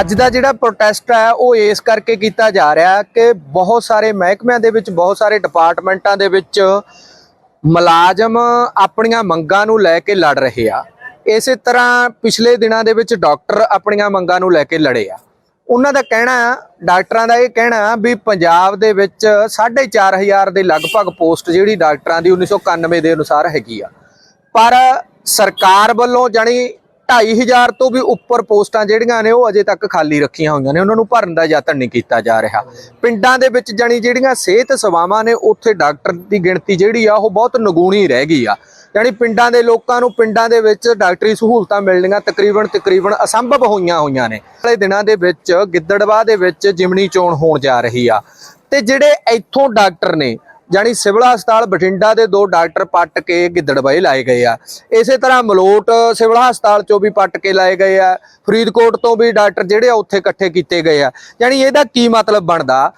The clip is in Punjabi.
ਅੱਜ ਦਾ ਜਿਹੜਾ ਪ੍ਰੋਟੈਸਟ ਹੈ ਉਹ ਇਸ ਕਰਕੇ ਕੀਤਾ ਜਾ ਰਿਹਾ ਕਿ ਬਹੁਤ ਸਾਰੇ ਮਹਿਕਮਿਆਂ ਦੇ ਵਿੱਚ, ਬਹੁਤ ਸਾਰੇ ਡਿਪਾਰਟਮੈਂਟਾਂ ਦੇ ਵਿੱਚ ਮੁਲਾਜ਼ਮ ਆਪਣੀਆਂ ਮੰਗਾਂ ਨੂੰ ਲੈ ਕੇ ਲੜ ਰਹੇ ਆ। ਇਸੇ ਤਰ੍ਹਾਂ ਪਿਛਲੇ ਦਿਨਾਂ ਦੇ ਵਿੱਚ ਡਾਕਟਰ ਆਪਣੀਆਂ ਮੰਗਾਂ ਨੂੰ ਲੈ ਕੇ ਲੜੇ ਆ। ਉਹਨਾਂ ਦਾ ਕਹਿਣਾ, ਡਾਕਟਰਾਂ ਦਾ ਇਹ ਕਹਿਣਾ ਵੀ ਪੰਜਾਬ ਦੇ ਵਿੱਚ 4500 ਦੇ ਲਗਭਗ ਪੋਸਟ ਜਿਹੜੀ ਡਾਕਟਰਾਂ ਦੀ 1991 ਦੇ ਅਨੁਸਾਰ ਹੈਗੀ ਆ। ਪਰ ਸਰਕਾਰ ਵੱਲੋਂ ਜਾਣੀ 2500 ਤੋਂ ਵੀ ਉੱਪਰ ਪੋਸਟਾਂ ਜਿਹੜੀਆਂ ਨੇ ਉਹ ਅਜੇ ਤੱਕ ਖਾਲੀ ਰੱਖੀਆਂ ਹੋਈਆਂ ਨੇ, ਉਹਨਾਂ ਨੂੰ ਭਰਨ ਦਾ ਯਤਨ ਨਹੀਂ ਕੀਤਾ ਜਾ ਰਿਹਾ। ਪਿੰਡਾਂ ਦੇ ਵਿੱਚ ਜਾਣੀ ਜਿਹੜੀਆਂ ਸਿਹਤ ਸੇਵਾਵਾਂ ਨੇ, ਉੱਥੇ ਡਾਕਟਰ ਦੀ ਗਿਣਤੀ ਜਿਹੜੀ ਆ, ਉਹ ਬਹੁਤ ਨਗੂਣੀ ਰਹਿ ਗਈ ਆ। ਜਾਣੀ ਪਿੰਡਾਂ ਦੇ ਲੋਕਾਂ ਨੂੰ ਪਿੰਡਾਂ ਦੇ ਵਿੱਚ ਡਾਕਟਰੀ ਸਹੂਲਤਾਂ ਮਿਲਣੀਆਂ ਤਕਰੀਬਨ ਤਕਰੀਬਨ ਅਸੰਭਵ ਹੋਈਆਂ ਹੋਈਆਂ ਨੇ। ਵਾਲੇ ਦਿਨਾਂ ਦੇ ਵਿੱਚ ਗਿੱਦੜਬਾਹ ਦੇ ਵਿੱਚ ਜਿਮਣੀ ਚੋਣ ਹੋਣ ਜਾ ਰਹੀ ਆ। ਤੇ ਜਿਹੜੇ ਇੱਥੋਂ ਡਾਕਟਰ ਨੇ ਜਾਣੀ ਸਿਵਲ ਹਸਪਤਾਲ ਬਠਿੰਡਾ ਦੇ ਦੋ ਡਾਕਟਰ ਪੱਟ ਕੇ ਗਿੱਦੜਬਾਈ ਲਾਏ ਗਏ ਆ। ਇਸੇ ਤਰ੍ਹਾਂ ਮਲੋਟ ਸਿਵਲ ਹਸਪਤਾਲ ਚੋਂ ਵੀ ਪੱਟ ਕੇ ਲਾਏ ਗਏ ਆ। ਫਰੀਦਕੋਟ ਤੋਂ ਵੀ ਡਾਕਟਰ ਜਿਹੜੇ ਆ ਉੱਥੇ ਇਕੱਠੇ ਕੀਤੇ ਗਏ ਆ। ਜਾਣੀ ਇਹਦਾ ਕੀ ਮਤਲਬ ਬਣਦਾ?